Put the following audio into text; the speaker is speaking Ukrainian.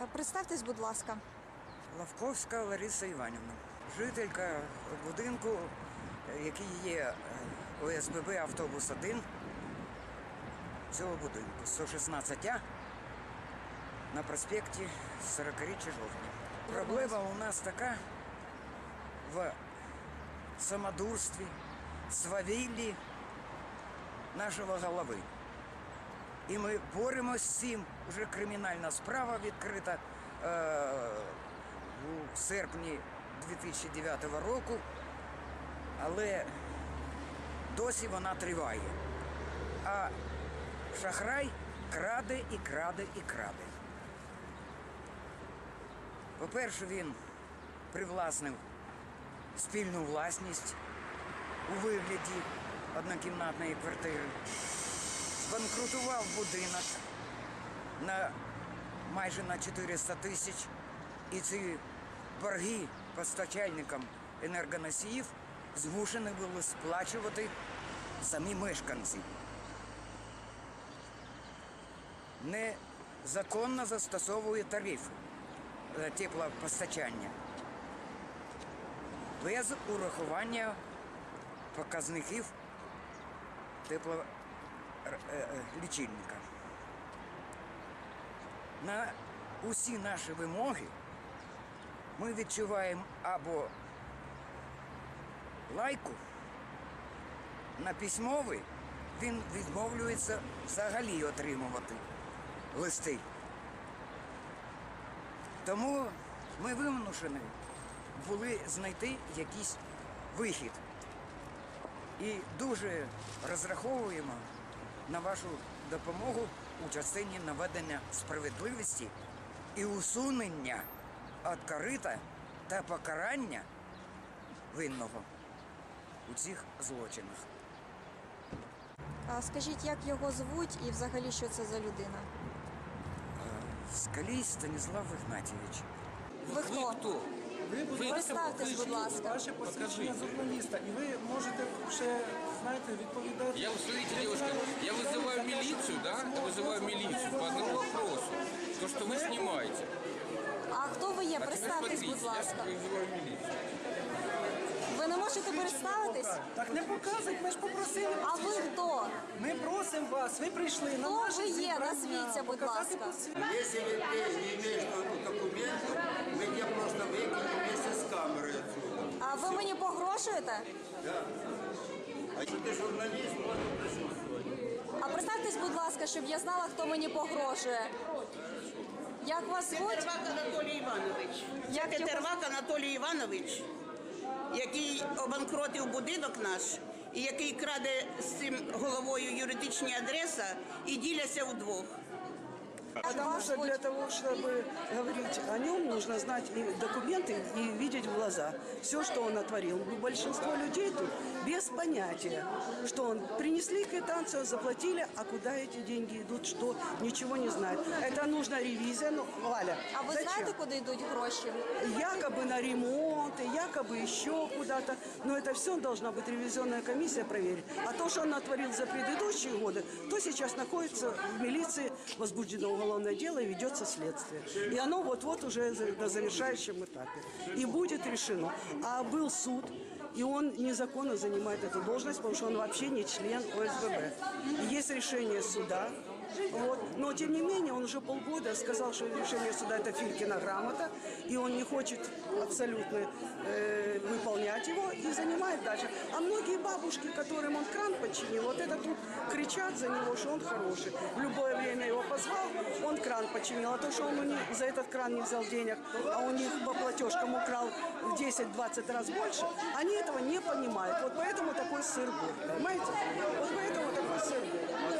Е, Представтесь, будь ласка. Лавковська Лариса Іванівна, жителька будинку, е, який є е, ОСББ автобус 1 цього будинку 116 А на проспекті 40-річчя жовтня. Проблема у нас така в самодурстві, свавіллі нашого голови. І ми боремось з цим. Уже кримінальна справа відкрита е, у серпні 2009 року, але досі вона триває. А шахрай краде і краде і краде. По-перше, він привласнив спільну власність у вигляді однокімнатної квартири збанкрутував будинок на майже на 400 тисяч. І ці борги постачальникам енергоносіїв змушені були сплачувати самі мешканці. Незаконно застосовує тарифи е, теплопостачання без урахування показників тепло р- е, лічильника. На усі наші вимоги ми відчуваємо або лайку, на письмовий він відмовлюється взагалі отримувати листи. Тому ми вимушені були знайти якийсь вихід. І дуже розраховуємо на вашу допомогу у частині наведення справедливості і усунення від корита та покарання винного у цих злочинах. А Скажіть, як його звуть і взагалі що це за людина? Скалій Станіслав Ігнатійович. Ви хто? Кто? Ви Представтесь, будь ласка. Ваше посвідчення Покажіть. журналіста, і ви можете ще знаєте відповідати. Я, вот смотрите, девушка, я вызываю милицию, да? Я вызываю милицию по одному вопросу. То, что вы снимаете. А хто ви є? А теперь Представтесь, смотрите, будь ласка. Я вызываю милицию. Ви не можете представитись? Так не показують, ми ж попросили. А ви хто? Ми просимо вас, ви прийшли на Хто наше ви є? зібрання, Назвіться, будь показати ласка. посвідчення. Если вы не имеешь эту ви мені погрожуєте? А если ты журналист, можно присутствовать. А представтесь, будь ласка, щоб я знала, хто мені погрожує. Як вас звуть? Петервак Анатолій Іванович. Як його- Петервак Анатолій Іванович, який обанкротив будинок наш і який краде з цим головою юридичні адреса і діляться вдвох. Потому что для того, чтобы говорить о нем, нужно знать и документы и видеть в глаза все, что он натворил. Большинство людей тут без понятия, что он принесли квитанцию, заплатили, а куда эти деньги идут, что ничего не знают. Это нужно ревизия. Ну, Валя, А ви зачем? знаєте, куди йдуть гроші? Якобы на ремонт, якобы еще куда-то. Но это все должна быть ревизионная комиссия проверить. А то, что он натворил за предыдущие годы, то сейчас находится в милиции, возбуждено уголовное дело и ведется следствие. И оно вот-вот уже за- на завершающем этапе. И будет решено. А был суд, и он незаконно занимает эту должность, потому что он вообще не член ОСББ. И есть решение суда, вот. Но, тем не менее, он уже полгода сказал, что решение суда – это Филькина грамота, и он не хочет абсолютно э, выполнять его и занимает дальше. А многие бабушки, которым он кран починил, вот это тут кричат за него, что он хороший. В любое время его позвал, он кран починил. А то, что он у за этот кран не взял денег, а у них по платежкам украл в 10-20 раз больше, они этого не понимают. Вот поэтому такой сыр был, понимаете? Вот поэтому такой сыр был.